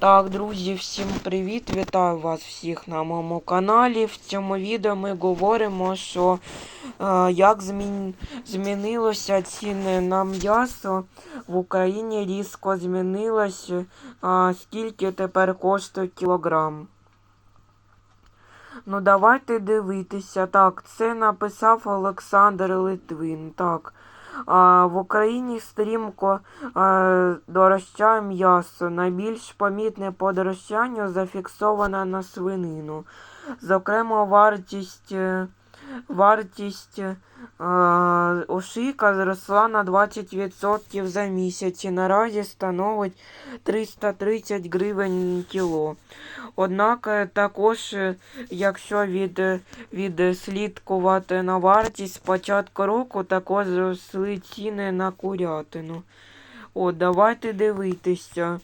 Так, друзі, всім привіт! Вітаю вас всіх на моєму каналі. В цьому відео ми говоримо, що е, як змін... змінилося ціни на м'ясо в Україні різко змінилося, а скільки тепер коштує кілограм. Ну, давайте дивитися. Так, це написав Олександр Литвин. Так. В Україні стрімко дорожчає м'ясо. Найбільш помітне подорожчання зафіксовано на свинину. Зокрема, вартість е, вартість е, ошийка зросла на 20% за місяць і наразі становить 330 гривень кіло. Однак е, також, е, якщо від, е, відслідкувати на вартість з початку року, також зросли ціни на курятину. От, давайте дивитися.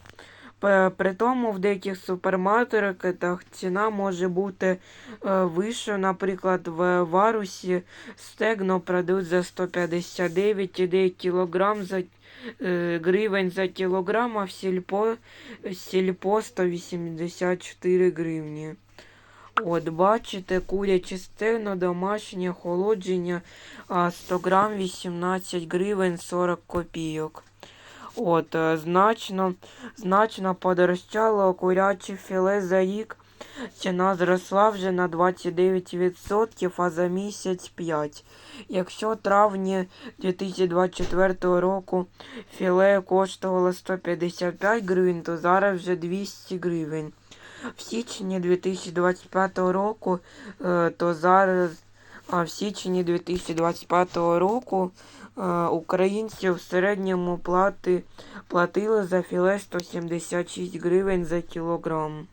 При тому в деяких супермаркетах ціна може бути е, вища. Наприклад, в Варусі стегно продають за 159 ідей кілограм за е, гривень за кілограм, а в сільпо, сільпо 184 гривні. От, бачите, куряче стегно, домашнє охолодження, 100 грам 18 гривень 40 копійок. От, е, значно, значно подорожчало куряче філе за рік. Ціна зросла вже на 29%, а за місяць 5%. Якщо травні 2024 року філе коштувало 155 гривень, то зараз вже 200 гривень. В січні 2025 року, е, то зараз, а в січні 2025 року українці в середньому плати, платили за філе 176 гривень за кілограм.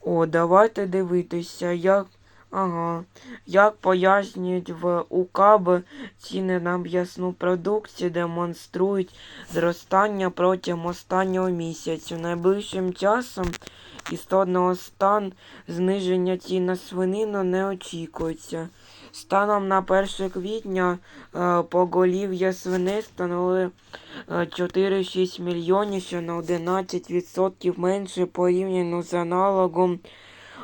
О, давайте дивитися, як, ага, як пояснюють в УКАБ ціни на м'ясну продукцію демонструють зростання протягом останнього місяця. Найближчим часом істотного стан зниження цін на свинину не очікується. Станом на 1 квітня е, поголів'я свиней становили е, 4,6 мільйонів, що на 11% менше порівняно з аналогом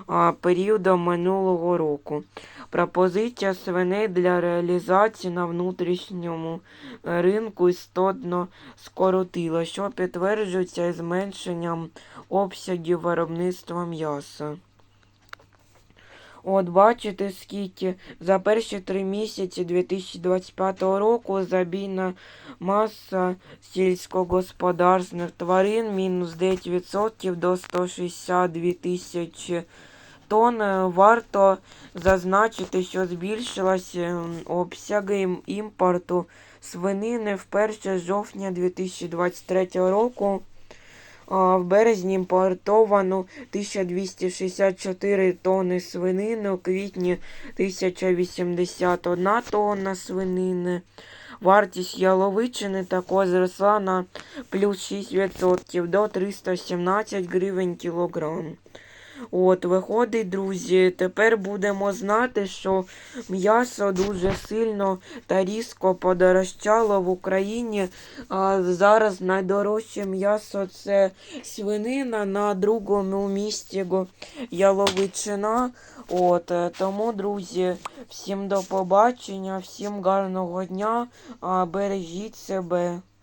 а, періодом минулого року. Пропозиція свиней для реалізації на внутрішньому е, ринку істотно скоротила, що підтверджується зменшенням обсягів виробництва м'яса. От бачите, скільки за перші три місяці 2025 року забійна маса сільськогосподарських тварин мінус 9% до 162 тисячі тонн. Варто зазначити, що збільшилися м, обсяги імпорту свинини вперше з жовтня 2023 року. В березні імпортовано 1264 тонни свинини, у квітні 1081 тонна свинини. Вартість яловичини також зросла на плюс 6% до 317 гривень кілограм. От, виходить, друзі, тепер будемо знати, що м'ясо дуже сильно та різко подорожчало в Україні. А зараз найдорожче м'ясо це свинина, на другому місці яловичина. От, тому, друзі, всім до побачення, всім гарного дня, бережіть себе.